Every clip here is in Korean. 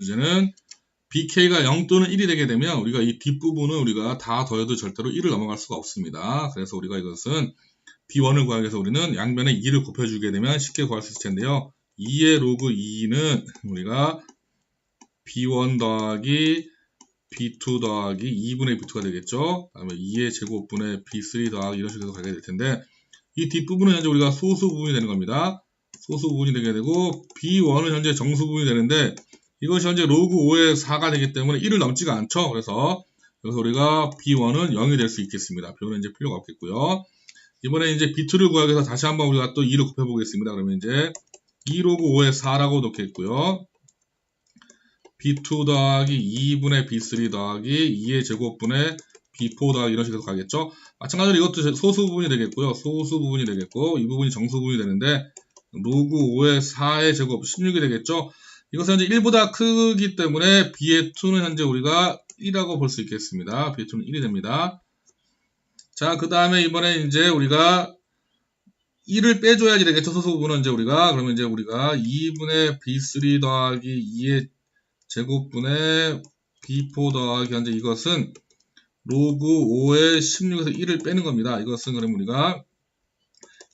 이제는 bk가 0 또는 1이 되게 되면 우리가 이 뒷부분은 우리가 다 더해도 절대로 1을 넘어갈 수가 없습니다. 그래서 우리가 이것은 b1을 구하기 위해서 우리는 양변에 2를 곱해주게 되면 쉽게 구할 수 있을 텐데요. 2의 로그 2는 우리가 b1 더하기 b2 더하기 2분의 b2가 되겠죠. 다음에 2의 제곱분의 b3 더하기 이런 식으로 가게 될 텐데 이 뒷부분은 현재 우리가 소수 부분이 되는 겁니다. 소수 부분이 되게 되고 b1은 현재 정수 부분이 되는데 이것이 현재 로그 5의 4가 되기 때문에 1을 넘지가 않죠. 그래서 여기서 우리가 b1은 0이 될 수 있겠습니다. b1은 이제 필요가 없겠고요. 이번에 이제 b2를 구하기 위해서 다시 한번 우리가 또 2를 곱해 보겠습니다. 그러면 이제 2 로그 5의 4라고 놓겠고요. b2 더하기 2분의 b3 더하기 2의 제곱분의 b4 더하기 이런 식으로 가겠죠. 마찬가지로 이것도 소수 부분이 되겠고요. 소수 부분이 되겠고 이 부분이 정수 부분이 되는데 로그 5의 4의 제곱 16이 되겠죠. 이것은 현재 1보다 크기 때문에 b의 2는 현재 우리가 1이라고 볼 수 있겠습니다. b의 2는 1이 됩니다. 자, 그 다음에 이번에 이제 우리가 1을 빼줘야지 되겠죠. 소수 부분은 이제 우리가 그러면 이제 우리가 2분의 b3 더하기 2의 제곱분의 b4 더하기 현재 이것은 로그 5의 16에서 1을 빼는 겁니다. 이것은 그럼 우리가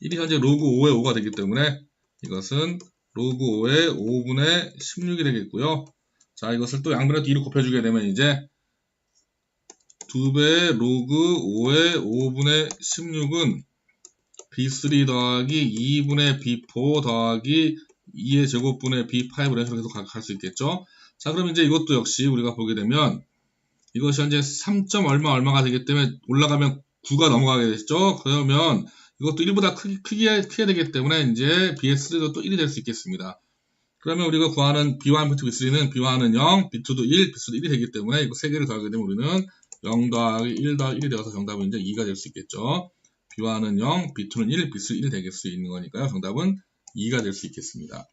1이 현재 로그 5의 5가 되기 때문에 이것은 로그 5의 5분의 16이 되겠고요. 자, 이것을 또 양변에 2로 곱해주게 되면 이제 2배 로그 5의 5분의 16은 b3 더하기 2분의 b4 더하기 2의 제곱분의 b5를 해서 계속 갈 수 있겠죠. 자, 그럼 이제 이것도 역시 우리가 보게 되면 이것이 현재 3점 얼마 얼마가 되기 때문에 올라가면 9가 넘어가게 되죠. 그러면 이것도 1보다 크기, 크게, 크게 되기 때문에 이제 BS3도 또 1이 될 수 있겠습니다. 그러면 우리가 구하는 B1, B2, B3는 B1은 0, B2도 1, B3도 1이 되기 때문에 이거 3개를 더하게 되면 우리는 0 더하기 1 더하기 1이 되어서 정답은 이제 2가 될 수 있겠죠. B1은 0, B2는 1, B3는 1이 될수 있는 거니까요. 정답은 2가 될 수 있겠습니다.